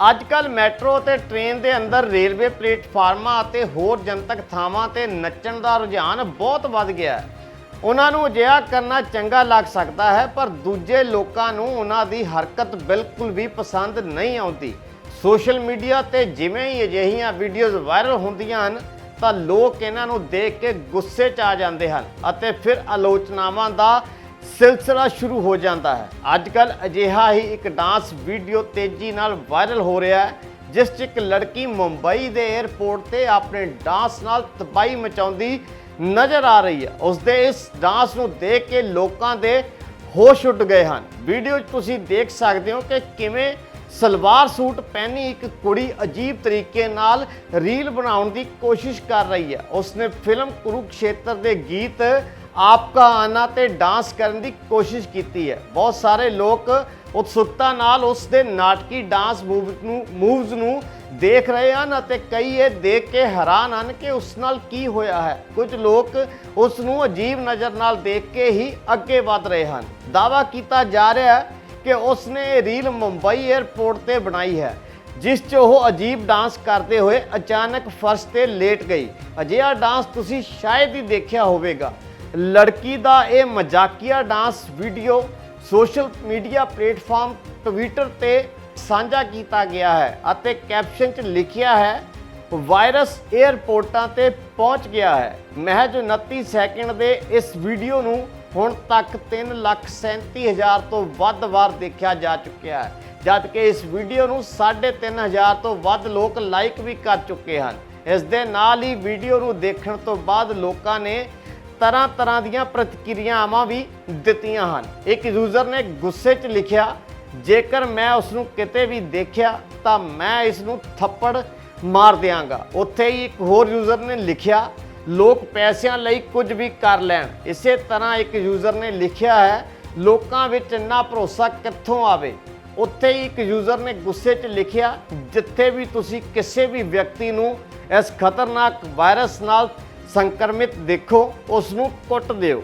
ਅੱਜ ਕੱਲ ਮੈਟਰੋ ਤੇ ਟ੍ਰੇਨ ਦੇ ਅੰਦਰ ਰੇਲਵੇ ਪਲੇਟਫਾਰਮਾਂ ਅਤੇ ਹੋਰ ਜਨਤਕ ਥਾਵਾਂ ਤੇ ਨੱਚਣ ਦਾ ਰੁਝਾਨ ਬਹੁਤ ਵੱਧ ਗਿਆ ਹੈ। ਉਹਨਾਂ ਨੂੰ ਅਜਿਹਾ ਕਰਨਾ ਚੰਗਾ ਲੱਗ ਸਕਦਾ ਹੈ, ਪਰ ਦੂਜੇ ਲੋਕਾਂ ਨੂੰ ਉਹਨਾਂ ਦੀ ਹਰਕਤ ਬਿਲਕੁਲ ਵੀ ਪਸੰਦ ਨਹੀਂ ਆਉਂਦੀ। ਸੋਸ਼ਲ ਮੀਡੀਆ ਤੇ ਜਿਵੇਂ ਹੀ ਅਜਿਹੀਆਂ ਵੀਡੀਓਜ਼ ਵਾਇਰਲ ਹੁੰਦੀਆਂ ਹਨ, ਤਾਂ ਲੋਕ ਇਹਨਾਂ ਨੂੰ ਦੇਖ ਕੇ ਗੁੱਸੇ 'ਚ ਆ ਜਾਂਦੇ ਹਨ ਅਤੇ ਫਿਰ ਆਲੋਚਨਾਵਾਂ ਦਾ ਸਿਲਸਿਲਾ ਸ਼ੁਰੂ ਹੋ ਜਾਂਦਾ ਹੈ। ਅੱਜ ਕੱਲ ਅਜਿਹਾ ਹੀ ਇੱਕ ਡਾਂਸ ਵੀਡੀਓ ਤੇਜ਼ੀ ਨਾਲ ਵਾਇਰਲ ਹੋ ਰਿਹਾ ਹੈ, ਜਿਸ 'ਚ ਇੱਕ ਲੜਕੀ ਮੁੰਬਈ ਦੇ 에ਅਰਪੋਰਟ ਤੇ ਆਪਣੇ ਡਾਂਸ ਨਾਲ ਤਬਾਹੀ ਮਚਾਉਂਦੀ ਨਜ਼ਰ ਆ ਰਹੀ ਹੈ। ਉਸ ਦੇ ਇਸ ਡਾਂਸ ਨੂੰ ਦੇਖ ਕੇ ਲੋਕਾਂ ਦੇ ਹੋਸ਼ ਉੱਡ ਗਏ ਹਨ। ਵੀਡੀਓ 'ਚ ਤੁਸੀਂ ਦੇਖ ਸਕਦੇ ਹੋ ਕਿ ਕਿਵੇਂ ਸਲਵਾਰ ਸੂਟ ਪਹਿਨੀ ਇੱਕ ਕੁੜੀ ਅਜੀਬ ਤਰੀਕੇ ਨਾਲ ਰੀਲ ਬਣਾਉਣ ਦੀ ਕੋਸ਼ਿਸ਼ ਕਰ ਰਹੀ ਹੈ। ਉਸਨੇ ਫਿਲਮ ਕੁਰੂਕਸ਼ੇਤਰ ਦੇ ਗੀਤ ਆਪਕਾ ਆਨਾ ਤੇ ਡਾਂਸ ਕਰਨ ਦੀ ਕੋਸ਼ਿਸ਼ ਕੀਤੀ ਹੈ। ਬਹੁਤ ਸਾਰੇ ਲੋਕ ਉਤਸੁਕਤਾ ਨਾਲ ਉਸ ਦੇ ਨਾਟਕੀ ਡਾਂਸ ਮੂਵ ਨੂੰ ਮੂਵਸ ਨੂੰ ਦੇਖ ਰਹੇ ਹਨ ਅਤੇ ਕਈ ਇਹ ਦੇਖ ਕੇ ਹੈਰਾਨ ਹਨ ਕਿ ਉਸ ਨਾਲ ਕੀ ਹੋਇਆ ਹੈ। ਕੁਝ ਲੋਕ ਉਸ ਨੂੰ ਅਜੀਬ ਨਜ਼ਰ ਨਾਲ ਦੇਖ ਕੇ ਹੀ ਅੱਗੇ ਵਧ ਰਹੇ ਹਨ। ਦਾਅਵਾ ਕੀਤਾ ਜਾ ਰਿਹਾ ਹੈ ਕਿ ਉਸ ਨੇ ਇਹ ਰੀਲ ਮੁੰਬਈ 에ਅਰਪੋਰਟ ਤੇ ਬਣਾਈ ਹੈ, ਜਿਸ 'ਚ ਉਹ ਅਜੀਬ ਡਾਂਸ ਕਰਦੇ ਹੋਏ ਅਚਾਨਕ ਫਰਸ਼ ਤੇ ਲੇਟ ਗਈ। ਅਜਿਹਾ ਡਾਂਸ ਤੁਸੀਂ ਸ਼ਾਇਦ ਹੀ ਦੇਖਿਆ ਹੋਵੇਗਾ। ਲੜਕੀ ਦਾ ਇਹ ਮਜ਼ਾਕੀਆ dance video social media platform Twitter ਤੇ ਸਾਂਝਾ ਕੀਤਾ ਗਿਆ ਹੈ ਅਤੇ ਕੈਪਸ਼ਨ 'ਚ ਲਿਖਿਆ ਹੈ, ਵਾਇਰਸ 에ਅਰਪੋਰਟਾਂ ਤੇ ਪਹੁੰਚ ਗਿਆ ਹੈ। ਮਹਿਜ 29 ਸੈਕਿੰਡ ਦੇ ਇਸ ਵੀਡੀਓ ਨੂੰ ਹੁਣ ਤੱਕ 337000 ਤੋਂ ਵੱਧ ਵਾਰ ਦੇਖਿਆ ਜਾ ਚੁੱਕਿਆ ਹੈ, ਜਦਕਿ ਇਸ ਵੀਡੀਓ ਨੂੰ 3500 ਤੋਂ ਵੱਧ ਲੋਕ ਲਾਈਕ ਵੀ ਕਰ ਚੁੱਕੇ ਹਨ। ਇਸ ਦੇ ਨਾਲ ਹੀ ਵੀਡੀਓ ਨੂੰ ਦੇਖਣ ਤੋਂ ਬਾਅਦ ਲੋਕਾਂ ਨੇ ਤਰ੍ਹਾਂ ਤਰ੍ਹਾਂ ਦੀਆਂ ਪ੍ਰਤੀਕਿਰਿਆਵਾਂ ਵੀ ਦਿੱਤੀਆਂ ਹਨ। ਇੱਕ ਯੂਜ਼ਰ ਨੇ ਗੁੱਸੇ 'ਚ ਲਿਖਿਆ, ਜੇਕਰ ਮੈਂ ਉਸ ਨੂੰ ਕਿਤੇ ਵੀ ਦੇਖਿਆ, ਤਾਂ ਮੈਂ ਇਸ ਨੂੰ ਥੱਪੜ ਮਾਰ ਦਿਆਂਗਾ। ਉੱਥੇ ਹੀ ਇੱਕ ਹੋਰ ਯੂਜ਼ਰ ਨੇ ਲਿਖਿਆ, ਲੋਕ ਪੈਸਿਆਂ ਲਈ ਕੁਝ ਵੀ ਕਰ ਲੈਣ। ਇਸੇ ਤਰ੍ਹਾਂ ਇੱਕ ਯੂਜ਼ਰ ਨੇ ਲਿਖਿਆ ਹੈ, ਲੋਕਾਂ ਵਿੱਚ ਇੰਨਾ ਭਰੋਸਾ ਕਿੱਥੋਂ ਆਵੇ? ਉੱਥੇ ਹੀ ਇੱਕ ਯੂਜ਼ਰ ਨੇ ਗੁੱਸੇ 'ਚ ਲਿਖਿਆ, ਜਿੱਥੇ ਵੀ ਤੁਸੀਂ ਕਿਸੇ ਵੀ ਵਿਅਕਤੀ ਨੂੰ ਇਸ ਖਤਰਨਾਕ ਵਾਇਰਸ ਨਾਲ ਸੰਕਰਮਿਤ ਦੇਖੋ ਉਸ ਨੂੰ ਕੁੱਟ ਦਿਓ।